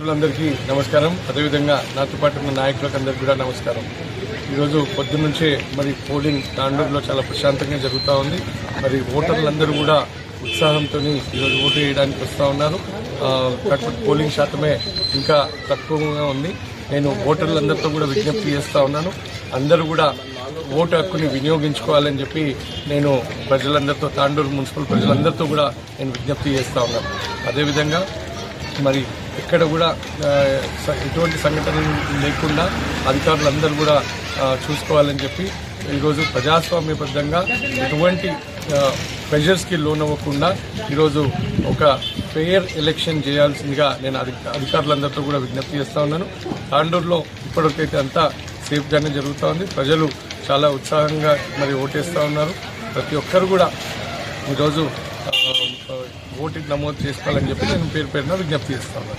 మిత్రులందరికీ నమస్కారం. అదేవిధంగా నాతో పాటు ఉన్న నాయకులకు అందరికీ కూడా నమస్కారం. ఈరోజు పొద్దున్నుంచే మరి పోలింగ్ తాండూరులో చాలా ప్రశాంతంగా జరుగుతూ ఉంది. మరి ఓటర్లందరూ కూడా ఉత్సాహంతో ఈరోజు ఓటు వేయడానికి వస్తూ ఉన్నారు. కాకపోతే పోలింగ్ శాతమే ఇంకా తక్కువగా ఉంది. నేను ఓటర్లందరితో కూడా విజ్ఞప్తి చేస్తూ ఉన్నాను. అందరూ కూడా ఓటు హక్కుని వినియోగించుకోవాలని చెప్పి నేను ప్రజలందరితో తాండూరు మున్సిపల్ ప్రజలందరితో కూడా నేను విజ్ఞప్తి చేస్తూ ఉన్నాను. అదేవిధంగా మరి ఎక్కడ కూడా స- ఎటువంటి సంఘటనలు లేకుండా అధికారులందరూ కూడా చూసుకోవాలని చెప్పి ఈరోజు ప్రజాస్వామ్యబద్ధంగా ఎటువంటి ప్రెషర్స్కి లోన్ అవ్వకుండా ఈరోజు ఒక ఫెయిర్ ఎలక్షన్ చేయాల్సిందిగా నేను అధికారులందరితో కూడా విజ్ఞప్తి చేస్తూ ఉన్నాను. తాండూరులో ఇప్పటికైతే అంతా సేఫ్గానే జరుగుతూ ఉంది. ప్రజలు చాలా ఉత్సాహంగా మరి ఓటేస్తూ ఉన్నారు. ప్రతి ఒక్కరు కూడా ఈరోజు ఓటింగ్ నమోదు చేసుకోవాలని చెప్పి నేను పేరు పేరున విజ్ఞప్తి చేస్తాను.